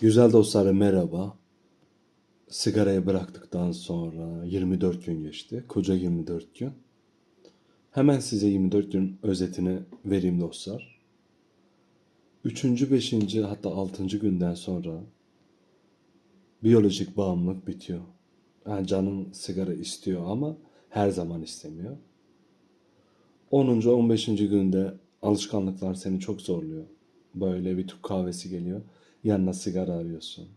Güzel dostlarım merhaba. Sigarayı bıraktıktan sonra 24 gün geçti. Koca 24 gün. Hemen size 24 gün özetini vereyim dostlar. 3. 5. hatta 6. günden sonra biyolojik bağımlılık bitiyor. Yani canın sigara istiyor ama her zaman istemiyor. 10. 15. günde alışkanlıklar seni çok zorluyor. Böyle bir Türk kahvesi geliyor. Yanına sigara arıyorsun.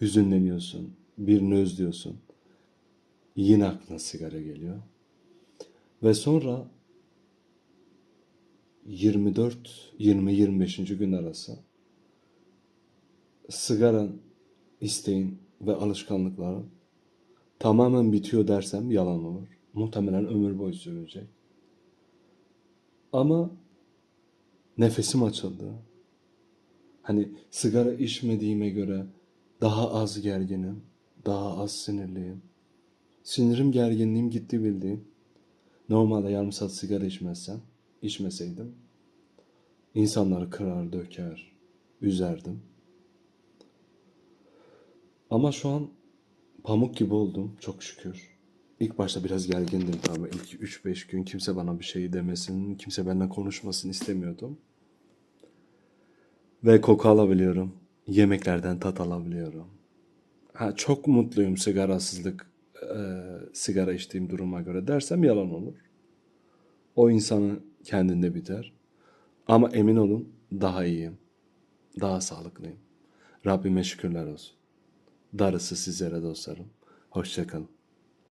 Hüzünleniyorsun. Birini özlüyorsun. Yine aklına sigara geliyor. Ve sonra 24 20 25. gün arası sigaran isteğin ve alışkanlıkların tamamen bitiyor dersem yalan olur. Muhtemelen ömür boyu sürecek. Ama nefesim açıldı. Hani sigara içmediğime göre daha az gerginim, daha az sinirliyim. Sinirim gerginliğim gitti bildiğin. Normalde yarım saat sigara içmezsem, içmeseydim insanları kırar, döker, üzerdim. Ama şu an pamuk gibi oldum çok şükür. İlk başta biraz gergindim tabii. İlk 3-5 gün kimse bana bir şey demesin, kimse benimle konuşmasın istemiyordum. Ve koku alabiliyorum. Yemeklerden tat alabiliyorum. Ha, çok mutluyum sigarasızlık, e, sigara içtiğim duruma göre dersem yalan olur. O insanın kendinde biter. Ama emin olun daha iyiyim. Daha sağlıklıyım. Rabbime şükürler olsun. Darısı sizlere dostlarım. Hoşçakalın.